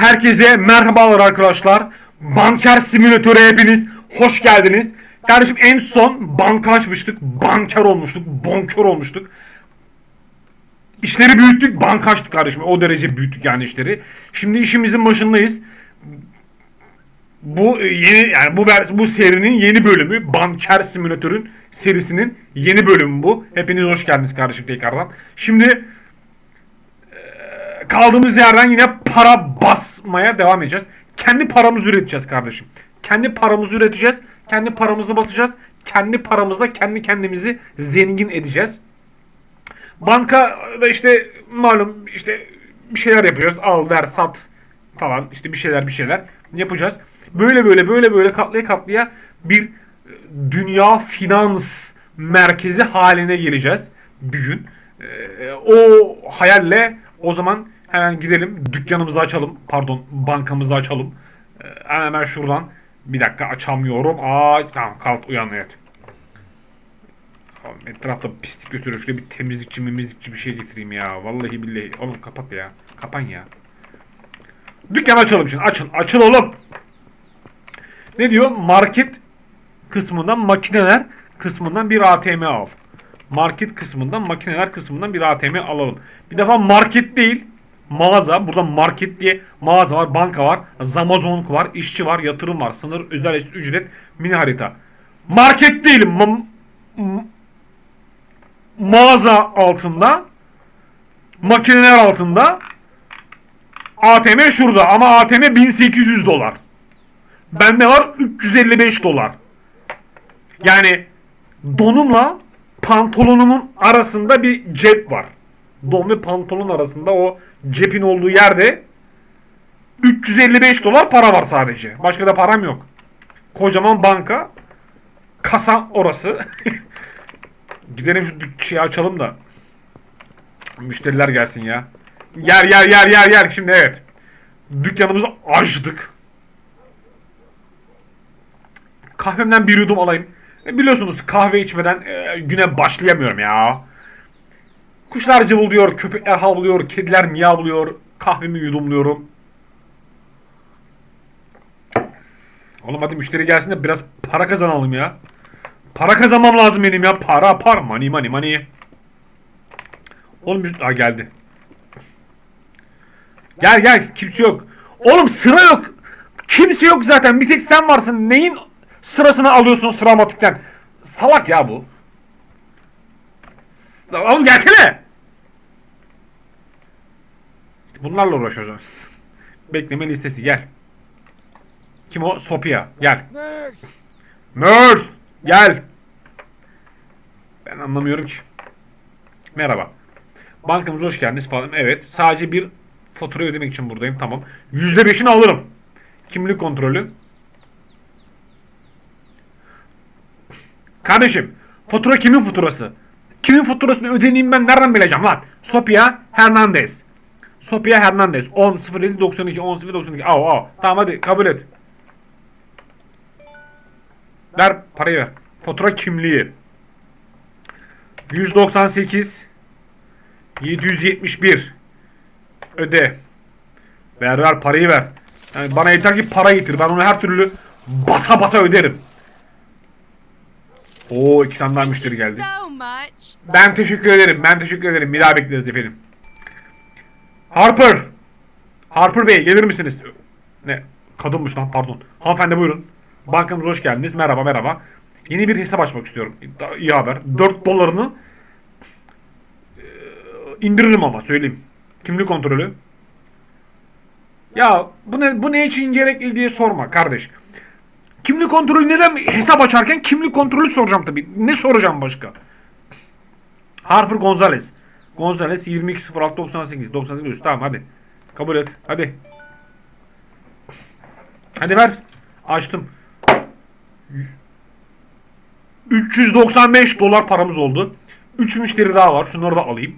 Herkese merhabalar arkadaşlar. Banker simülatörü hepiniz hoş geldiniz. Kardeşim en son banka açmıştık. Banker olmuştuk. Bonkör olmuştuk. İşleri büyüttük. Banka açtık kardeşim. O derece büyüttük yani işleri. Şimdi işimizin başındayız. Bu e, yeni yani bu bu serinin yeni bölümü Banker Simülatör'ün serisinin yeni bölümü bu. Hepiniz hoş geldiniz kardeşim tekrardan. Şimdi kaldığımız yerden yine para basmaya devam edeceğiz. Kendi paramızı üreteceğiz kardeşim. Kendi paramızı üreteceğiz. Kendi paramızı basacağız. Kendi paramızla kendi kendimizi zengin edeceğiz. Banka da işte malum işte bir şeyler yapıyoruz. Al ver sat falan işte bir şeyler bir şeyler yapacağız. Böyle böyle böyle böyle katlaya katlaya bir dünya finans merkezi haline geleceğiz bir gün. Ee, o hayalle o zaman hemen gidelim dükkanımızı açalım. Pardon bankamızı açalım. Ee, hemen şuradan bir dakika açamıyorum. Aa tamam kalk uyan evet. Etrafta pislik götürüyor. Şuraya bir temizlikçi memizlikçi bir şey getireyim ya. Vallahi billahi. Oğlum kapat ya. Kapan ya. Dükkan açalım şimdi. Açın. Açıl oğlum. Ne diyor? Market kısmından makineler kısmından bir ATM al. Market kısmından makineler kısmından bir ATM alalım. Bir defa market değil mağaza. Burada market diye mağaza var, banka var, Zamazon var, işçi var, yatırım var, sınır, özel ücret, mini harita. Market değil, ma- mağaza altında, makineler altında, ATM şurada ama ATM 1800 dolar. Bende var 355 dolar. Yani donumla pantolonumun arasında bir cep var. Don ve pantolon arasında o cepin olduğu yerde 355 dolar para var sadece. Başka da param yok. Kocaman banka. Kasa orası. Gidelim şu şeyi açalım da. Müşteriler gelsin ya. Yer yer yer yer yer. Şimdi evet. Dükkanımızı açtık. Kahvemden bir yudum alayım. E, Biliyorsunuz kahve içmeden e, güne başlayamıyorum ya. Kuşlar cıvıldıyor, köpekler havlıyor, kediler miyavlıyor. Kahvemi yudumluyorum. Oğlum hadi müşteri gelsin de biraz para kazanalım ya. Para kazanmam lazım benim ya. Para para. Money money money. Oğlum müzik... Aa geldi. Gel gel. Kimse yok. Oğlum sıra yok. Kimse yok zaten. Bir tek sen varsın. Neyin sırasını alıyorsun travmatikten? Salak ya bu. Oğlum gelsene. Bunlarla uğraşıyoruz. Bekleme listesi gel. Kim o? Sophia. Gel. Mert. Gel. Ben anlamıyorum ki. Merhaba. Bankamıza hoş geldiniz falan. Evet. Sadece bir fatura ödemek için buradayım. Tamam. %5'ini alırım. Kimlik kontrolü. Kardeşim. Fatura kimin faturası? Kimin faturasını ödeneyim ben nereden bileceğim lan? Sophia Hernandez. Sophia Hernandez. 10 07 92 10 07 92. Au au. Tamam hadi kabul et. Ver parayı ver. Fatura kimliği. 198 771 Öde. Ver ver parayı ver. Yani bana yeter ki para getir. Ben onu her türlü basa basa öderim. Oo iki tane daha müşteri geldi. Much. Ben teşekkür ederim. Ben teşekkür ederim. Bir daha bekleriz efendim. Harper. Harper Bey gelir misiniz? Ne? Kadınmış lan pardon. Hanımefendi buyurun. Bankamıza hoş geldiniz. Merhaba merhaba. Yeni bir hesap açmak istiyorum. İyi haber. 4 dolarını e, indiririm ama söyleyeyim. Kimlik kontrolü. Ya bu ne bu ne için gerekli diye sorma kardeş. Kimlik kontrolü neden hesap açarken kimlik kontrolü soracağım tabii. Ne soracağım başka? Harper Gonzalez. Gonzalez 220698 98 üstü tamam hadi. Kabul et. Hadi. Hadi ver. Açtım. 395 dolar paramız oldu. 3 müşteri daha var. Şunları da alayım.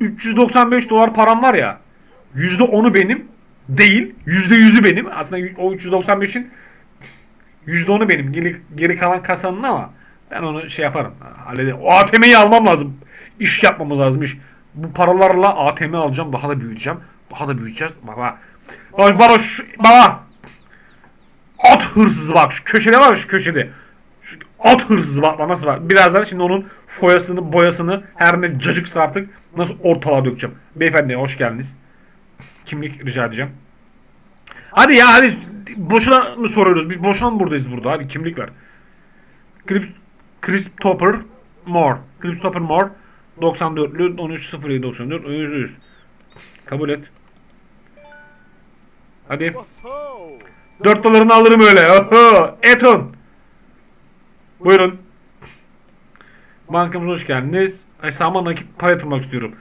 395 dolar param var ya. %10'u benim değil. %100'ü benim. Aslında o 395'in %10'u benim. Geri, geri kalan kasanın ama ben onu şey yaparım. Hallederim. O ATM'yi almam lazım. İş yapmamız lazım iş. Bu paralarla ATM alacağım. Daha da büyüteceğim. Daha da büyüteceğiz. Baba. Baba baba şu, baba. At hırsızı bak şu köşede var şu köşede. Şu at hırsızı bak bak nasıl var. Birazdan şimdi onun foyasını boyasını her ne cacıksa artık nasıl ortalığa dökeceğim. Beyefendi hoş geldiniz. Kimlik rica edeceğim. Hadi ya hadi boşuna mı soruyoruz? Biz boşuna mı buradayız burada? Hadi kimlik ver. Chris, Chris Topper More. Chris Topper More 94'lü 13.07 94 %100. Kabul et. Hadi. 4 dolarını alırım öyle. Oho. Eton. Buyurun. Bankamıza hoş geldiniz. Hesabıma nakit para yatırmak istiyorum.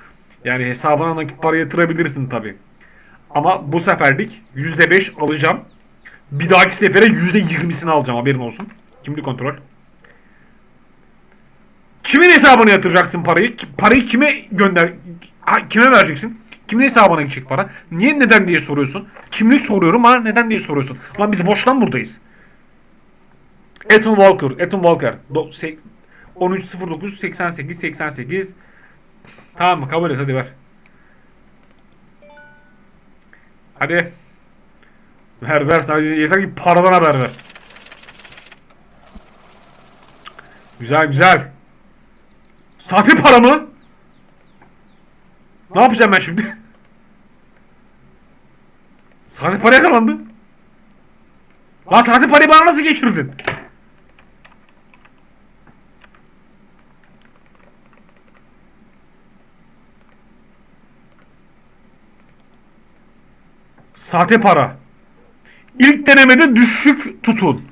Yani hesabına nakit para yatırabilirsin tabi. Ama bu seferlik %5 alacağım. Bir dahaki sefere %20'sini alacağım haberin olsun. Kimlik kontrol. Kimin hesabına yatıracaksın parayı? Parayı kime gönder? Kime vereceksin? Kimin hesabına gidecek para? Niye neden diye soruyorsun? Kimlik soruyorum ha neden diye soruyorsun? Lan biz boştan buradayız. Ethan Walker, Ethan Walker. Do- se- 1309 88 88 Tamam mı? Kabul et hadi ver. Hadi. Ver ver sadece yeter ki paradan haber ver. Güzel güzel. Sahte para mı? Ne yapacağım ben şimdi? Sahte para yakalandı. Lan sahte parayı bana nasıl geçirdin? Sahte para. İlk denemede düşük tutun.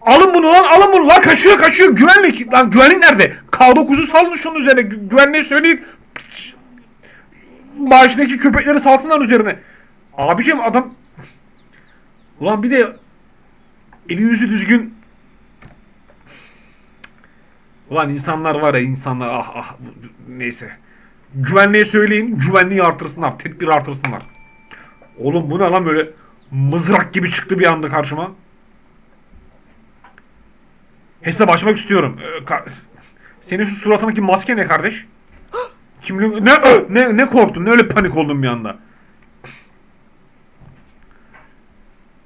Alın bunu lan alın bunu lan kaçıyor kaçıyor. Güvenlik lan güvenlik nerede? K9'u salın şunun üzerine Gü- güvenliğe söyleyin. Başındaki köpekleri salsınlar üzerine. Abicim adam Ulan bir de Eli yüzü düzgün. Ulan insanlar var ya insanlar ah ah neyse. Güvenliğe söyleyin güvenliği artırsınlar tedbir artırsınlar. Oğlum bu ne lan böyle mızrak gibi çıktı bir anda karşıma Hesap açmak istiyorum. Ee, Senin şu suratındaki maske ne kardeş? Kimlik ne ne ne korktun? Ne öyle panik oldun bir anda?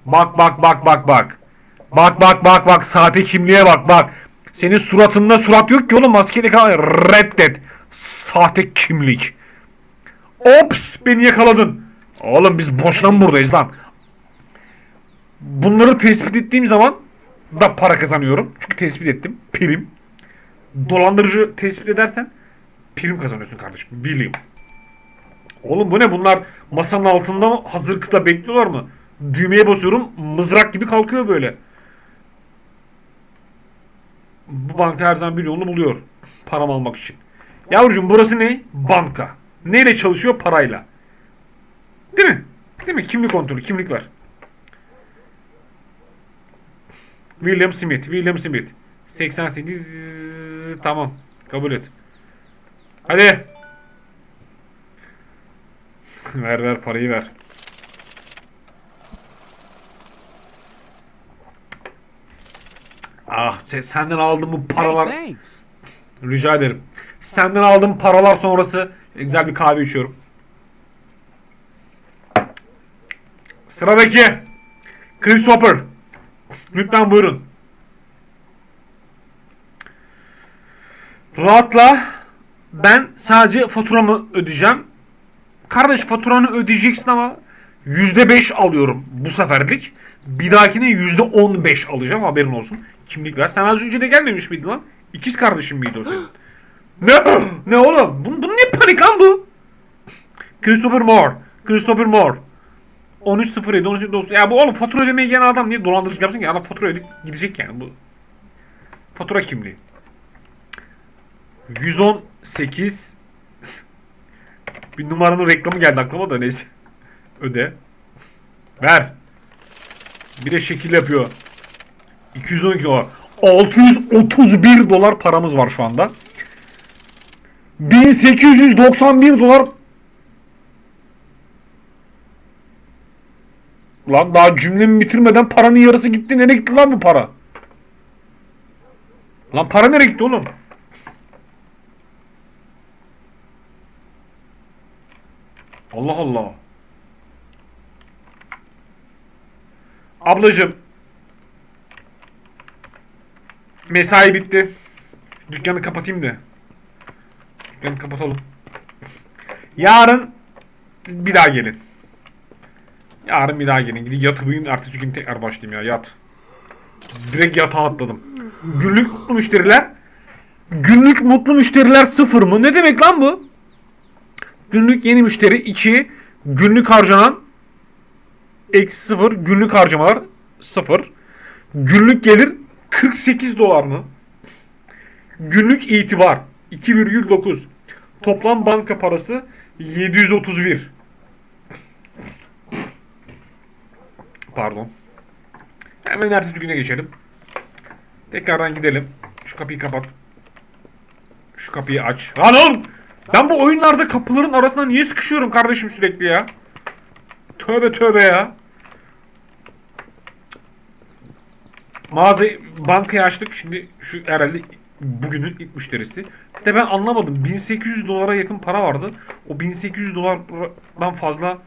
Bak bak bak bak bak. Bak bak bak bak sahte kimliğe bak bak. Senin suratında surat yok ki oğlum maskeli kal reddet. Sahte kimlik. Ops beni yakaladın. Oğlum biz boşuna mı buradayız lan? Bunları tespit ettiğim zaman da para kazanıyorum. Çünkü tespit ettim. Prim. Dolandırıcı tespit edersen prim kazanıyorsun kardeşim. Bileyim. Oğlum bu ne? Bunlar masanın altında? Hazır kıta bekliyorlar mı? Düğmeye basıyorum. Mızrak gibi kalkıyor böyle. Bu banka her zaman bir yolunu buluyor. Param almak için. Yavrucuğum burası ne? Banka. Neyle çalışıyor? Parayla. Değil mi? Değil mi? Kimlik kontrolü. Kimlik ver. William Smith. William Smith. 88 tamam. Kabul et. Hadi. ver ver parayı ver. Ah se- senden aldığım bu paralar Hey, rica ederim. Senden aldığım paralar sonrası güzel bir kahve içiyorum. Sıradaki Chris Hopper. Lütfen buyurun. Rahatla. Ben sadece faturamı ödeyeceğim. Kardeş faturanı ödeyeceksin ama %5 alıyorum bu seferlik. Bir dahakine %15 alacağım haberin olsun. Kimlik ver. Sen az önce de gelmemiş miydin lan? İkiz kardeşim miydi o senin? ne? Ne oğlum? Bu, bu ne panik lan bu? Christopher Moore. Christopher Moore. 13.07 13.90 Ya bu oğlum fatura ödemeye gelen adam niye dolandırıcılık yapsın ki? Adam fatura ödeyip gidecek yani bu. Fatura kimliği. 118 Bir numaranın reklamı geldi aklıma da neyse. Öde. Ver. Bir de şekil yapıyor. 212 dolar. 631 dolar paramız var şu anda. 1891 dolar Lan daha cümlemi bitirmeden paranın yarısı gitti. Nereye gitti lan bu para? Lan para nereye gitti oğlum? Allah Allah. Ablacım. Mesai bitti. Dükkanı kapatayım da. Dükkanı kapatalım. Yarın bir daha gelin. Yarın bir daha gelin. Gidin yatı bugün ertesi gün tekrar başlayayım ya yat. Direkt yatağa atladım. Günlük mutlu müşteriler. Günlük mutlu müşteriler sıfır mı? Ne demek lan bu? Günlük yeni müşteri 2. Günlük harcanan eksi 0. Günlük harcamalar 0. Günlük gelir 48 dolar mı? Günlük itibar 2,9. Toplam banka parası 731. Pardon. Hemen ertesi güne geçelim. Tekrardan gidelim. Şu kapıyı kapat. Şu kapıyı aç. Lan oğlum! Ben bu oyunlarda kapıların arasına niye sıkışıyorum kardeşim sürekli ya? Tövbe tövbe ya. Mağazayı, bankayı açtık. Şimdi şu herhalde bugünün ilk müşterisi. De ben anlamadım. 1800 dolara yakın para vardı. O 1800 dolardan fazla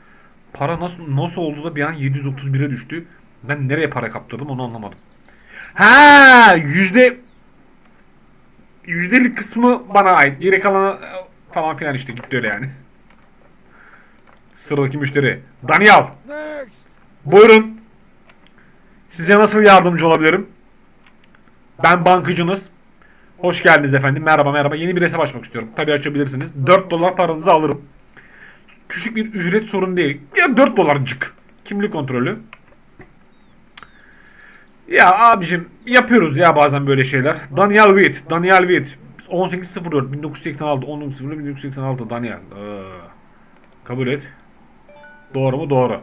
para nasıl nasıl oldu da bir an 731'e düştü. Ben nereye para kaptırdım onu anlamadım. Ha yüzde yüzdelik kısmı bana ait. Geri kalanı falan filan işte gitti öyle yani. Sıradaki müşteri. Daniel. Buyurun. Size nasıl yardımcı olabilirim? Ben bankacınız. Hoş geldiniz efendim. Merhaba merhaba. Yeni bir hesap açmak istiyorum. Tabii açabilirsiniz. 4 dolar paranızı alırım. Küçük bir ücret sorun değil. Ya 4 dolarcık. Kimlik kontrolü. Ya abicim yapıyoruz ya bazen böyle şeyler. Daniel Witt. Daniel Witt. 1804 1986 1904 1986 Daniel. Ee, kabul et. Doğru mu? Doğru.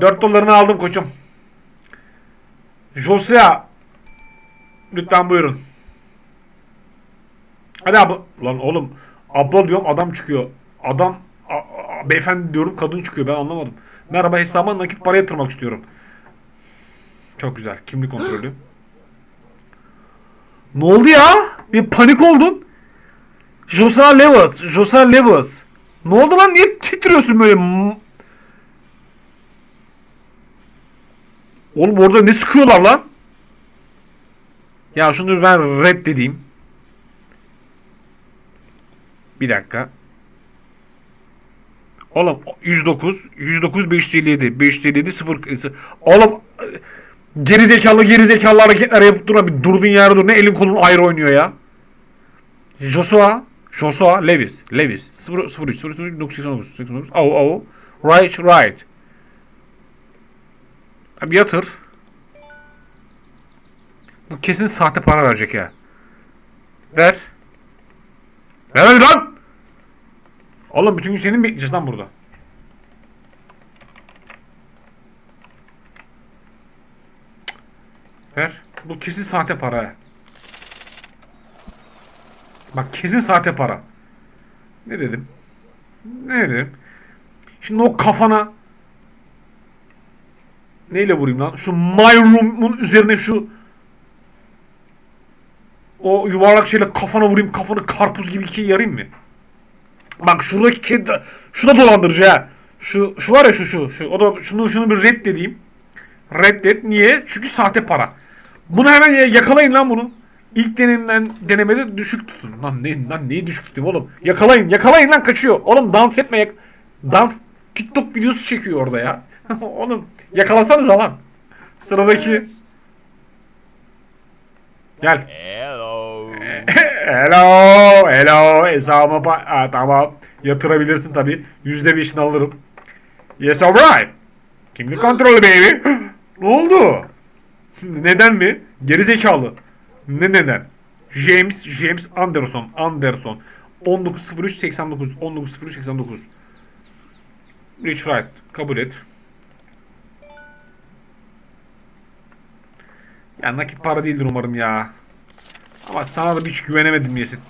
4 dolarını aldım koçum. Josea. Lütfen buyurun. Hadi abi. Lan oğlum. Abla diyorum adam çıkıyor. Adam a- a- beyefendi diyorum kadın çıkıyor ben anlamadım. Merhaba hesabıma nakit para yatırmak istiyorum. Çok güzel. Kimlik kontrolü. ne oldu ya? Bir panik oldum. Josea Lewis. Josea Lewis. Ne oldu lan? Niye titriyorsun böyle? Oğlum orada ne sıkıyorlar lan? Ya şunu ben reddedeyim. Bir dakika. Oğlum 109, 109 557, 557 0 Oğlum geri zekalı geri zekalı hareketler yapıp durma bir durdun yerde dur. Ne elin kolun ayrı oynuyor ya. Joshua, Joshua Levis, Levis 0 03 03 989 89 au au right right. Abi yatır. Bu kesin sahte para verecek ya. Ver. Ver hadi lan. Oğlum bütün gün senin bekleyeceğiz lan burada? Ver. Bu kesin sahte para. Bak kesin sahte para. Ne dedim? Ne dedim? Şimdi o kafana neyle vurayım lan? Şu my room'un üzerine şu o yuvarlak şeyle kafana vurayım kafanı karpuz gibi ikiye yarayım mı? Bak şuradaki kedi şu da dolandırıcı ha. Şu şu var ya şu şu şu o da şunu şunu bir reddedeyim. Reddet niye? Çünkü sahte para. Bunu hemen ya- yakalayın lan bunu. İlk denemeden denemede düşük tutun. Lan ne lan neyi düşük tutayım oğlum? Yakalayın, yakalayın lan kaçıyor. Oğlum dans etme yak dans TikTok videosu çekiyor orada ya. oğlum yakalasanız lan. Sıradaki Gel. Hello. Hello, hello. Hesabıma Aa, tamam. Yatırabilirsin tabi. Yüzde beşini alırım. Yes alright. Kimlik kontrolü baby. ne oldu? Neden mi? Geri zekalı. Ne neden? James James Anderson Anderson 1903 89 1903 89 Rich right kabul et. Ya nakit para değildir umarım ya. Ama sana da hiç güvenemedim Yesit.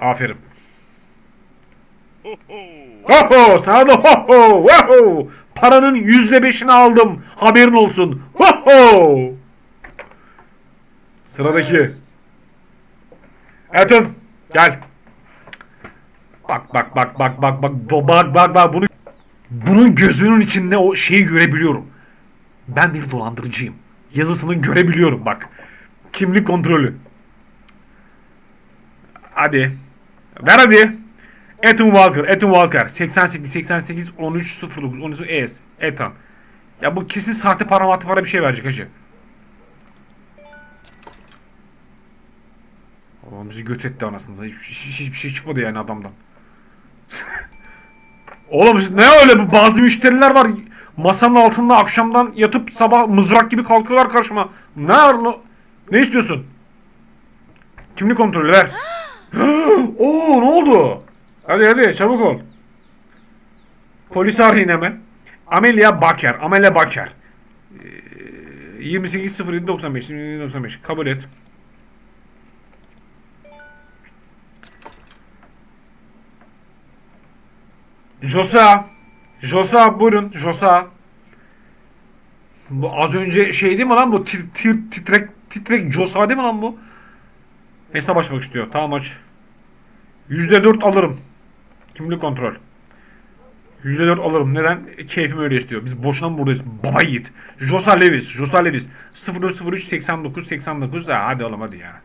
Aferin. Ho sana da ho ho ho Paranın yüzde beşini aldım. Haberin olsun. Ho ho. Sıradaki. Ethem. Gel. Bak bak bak bak bak bak bak bak bak bunu bunun gözünün içinde o şeyi görebiliyorum. Ben bir dolandırıcıyım. Yazısını görebiliyorum bak. Kimlik kontrolü. Hadi. Ver hadi. Ethan Walker, Ethan Walker. 88, 88, 13, 09, 13, ES. Ethan. Ya bu kesin sahte para matı para bir şey verecek hacı. Oğlum bizi göt etti anasını. Hiç, hiç, hiçbir şey çıkmadı yani adamdan. Oğlum ne öyle bu bazı müşteriler var. Masanın altında akşamdan yatıp sabah mızrak gibi kalkıyorlar karşıma. Ne var ne, ne istiyorsun? Kimlik kontrolü ver. Oo ne oldu? Hadi hadi çabuk ol. Polisi arayın hemen. Amelia Baker. Amelia Baker. Ee, 28 07 95 95 kabul et. Josa. Josa buyurun Josa. Bu az önce şey değil mi lan bu tir, tir, titrek titrek Josa değil mi lan bu? Hesap açmak istiyor. Tamam aç. %4 alırım. Kimlik kontrol. %4 alırım. Neden? Keyfim öyle istiyor. Biz boşuna mı buradayız? Baba yiğit. Josa Levis. Josa Levis. 0403 89 89. Ha, hadi oğlum hadi ya.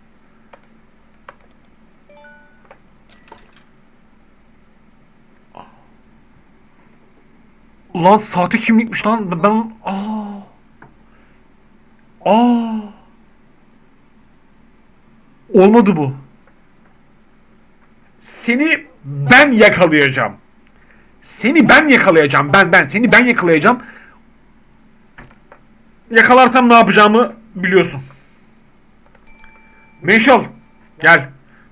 Ulan sahte kimlikmiş lan. Ben... Aa. Aa. Olmadı bu. Seni ben yakalayacağım. Seni ben yakalayacağım. Ben ben seni ben yakalayacağım. Yakalarsam ne yapacağımı biliyorsun. Meşal gel.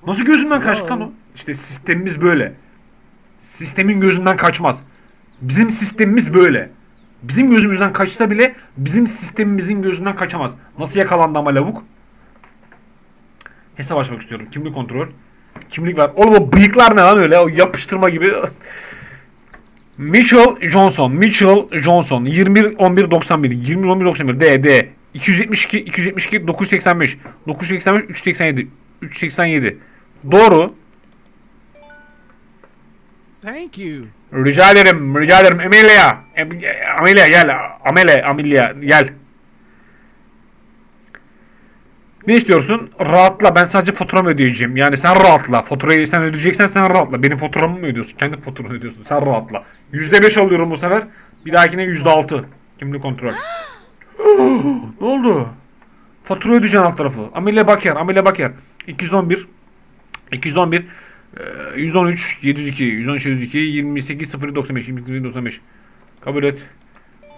Nasıl gözünden kaçtı lan o? İşte sistemimiz böyle. Sistemin gözünden kaçmaz. Bizim sistemimiz böyle. Bizim gözümüzden kaçsa bile bizim sistemimizin gözünden kaçamaz. Nasıl yakalandı ama lavuk? Hesap açmak istiyorum. Kimlik kontrol. Kimlik ver. Oğlum o bıyıklar ne lan öyle? O yapıştırma gibi. Mitchell Johnson. Mitchell Johnson. 21 11 91. 20 11 91. D D. 272 272 985. 985 387. 387. Doğru. Thank you. Rica ederim, rica ederim. Amelia. Amelia gel. Amelia, Amelia gel. Ne istiyorsun? Rahatla. Ben sadece faturamı ödeyeceğim. Yani sen rahatla. Faturayı sen ödeyeceksen sen rahatla. Benim faturamı mı ödüyorsun? Kendi faturanı ödüyorsun. Sen rahatla. %5 alıyorum bu sefer. Bir dahakine %6. Kimlik kontrol. ne oldu? Fatura ödeyeceksin alt tarafı. Amelia Baker, Amelia Baker. 211 211 ee, 113 702 113 702 28 0 95 28 95 kabul et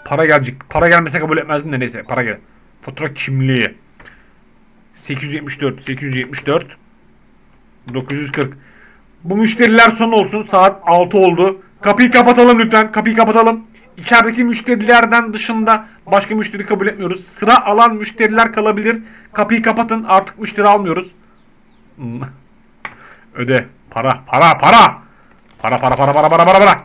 para gelecek para gelmese kabul etmezdin de neyse para gel fatura kimliği 874 874 940 bu müşteriler son olsun saat 6 oldu kapıyı kapatalım lütfen kapıyı kapatalım İçerideki müşterilerden dışında başka müşteri kabul etmiyoruz. Sıra alan müşteriler kalabilir. Kapıyı kapatın. Artık müşteri almıyoruz. Hmm. Öde. Para, para, para. Para, para, para, para, para, para, para.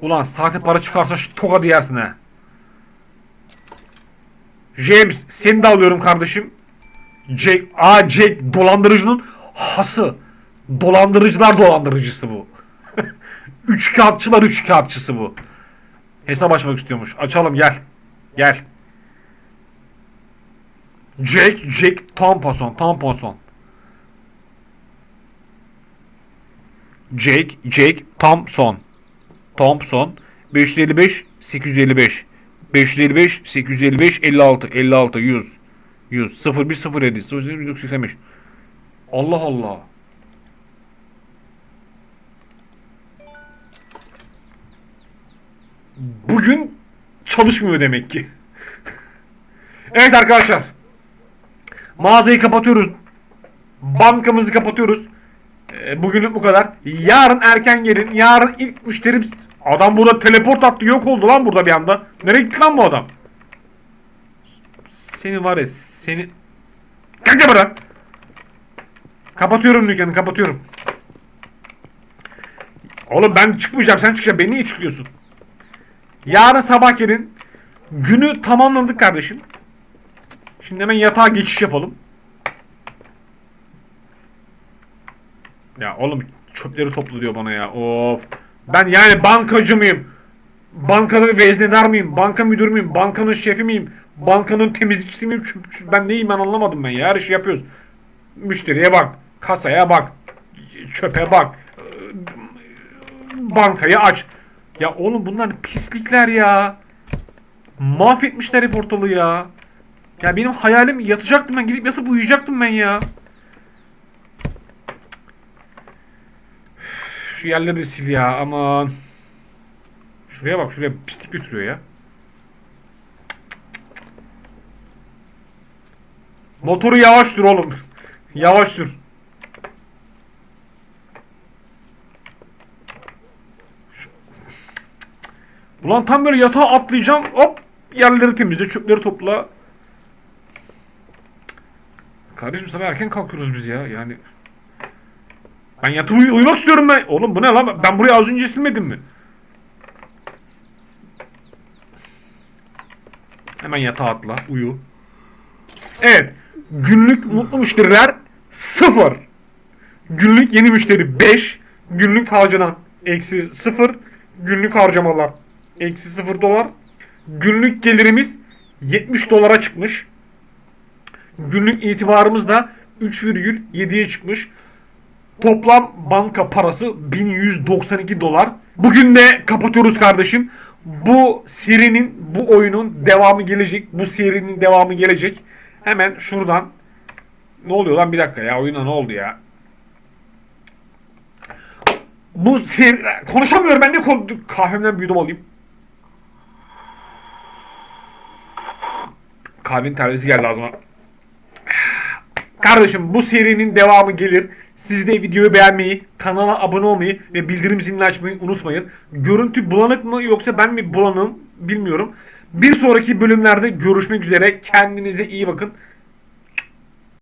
Ulan sahte para çıkarsa şu tokadı yersin ha. James seni de alıyorum kardeşim. Jake, aa Jake dolandırıcının hası. Dolandırıcılar dolandırıcısı bu. üç kağıtçılar üç kağıtçısı bu. Hesap açmak istiyormuş. Açalım gel. Gel. Jake, Jake Thompson, Thompson. Jake, Jake Thompson. Thompson. 555, 855. 555, 855, 56, 56, 100. 100, 01, 07, 07, 1985. Allah Allah. Bugün çalışmıyor demek ki. evet arkadaşlar. Mağazayı kapatıyoruz. Bankamızı kapatıyoruz. Ee, bugünlük bu kadar. Yarın erken gelin. Yarın ilk müşterim... Adam burada teleport attı yok oldu lan burada bir anda. Nereye gitti lan bu adam? Seni var ya seni... Kanka bana. Kapatıyorum dükkanı kapatıyorum. Oğlum ben çıkmayacağım sen çıkacaksın. Beni niye çıkıyorsun? Yarın sabah gelin. Günü tamamladık kardeşim. Şimdi hemen yatağa geçiş yapalım. Ya oğlum çöpleri topla diyor bana ya. Of. Ben yani bankacı mıyım? Bankada veznedar mıyım? Banka müdürü müyüm? Bankanın şefi miyim? Bankanın temizlikçisi miyim? Ben neyim ben anlamadım ben ya. Her işi yapıyoruz. Müşteriye bak. Kasaya bak. Çöpe bak. Bankayı aç. Ya oğlum bunlar pislikler ya. Mahvetmişler hep ortalığı ya. Ya benim hayalim yatacaktım ben gidip yatıp uyuyacaktım ben ya. Şu yerleri sil ya aman. Şuraya bak şuraya pislik götürüyor ya. Motoru yavaş sür oğlum. yavaş sür. Ulan tam böyle yatağa atlayacağım. Hop yerleri temizle, çöpleri topla. Kardeşim sabah erken kalkıyoruz biz ya. Yani ben yatıp uy- uyumak istiyorum ben. Oğlum bu ne lan? Ben burayı az önce silmedim mi? Hemen yatağa atla. Uyu. Evet. Günlük mutlu müşteriler 0. Günlük yeni müşteri 5. Günlük harcanan eksi 0. Günlük harcamalar eksi 0 dolar. Günlük gelirimiz 70 dolara çıkmış. Günlük itibarımız da 3,7'ye çıkmış. Toplam banka parası 1192 dolar. Bugün de kapatıyoruz kardeşim. Bu serinin, bu oyunun devamı gelecek. Bu serinin devamı gelecek. Hemen şuradan ne oluyor lan bir dakika ya oyuna ne oldu ya? Bu seri... Konuşamıyorum ben ne konu... Kahvemden büyüdüm alayım. Kahvenin terlisi geldi ağzıma. Kardeşim bu serinin devamı gelir. Siz de videoyu beğenmeyi, kanala abone olmayı ve bildirim zilini açmayı unutmayın. Görüntü bulanık mı yoksa ben mi bulanığım bilmiyorum. Bir sonraki bölümlerde görüşmek üzere. Kendinize iyi bakın.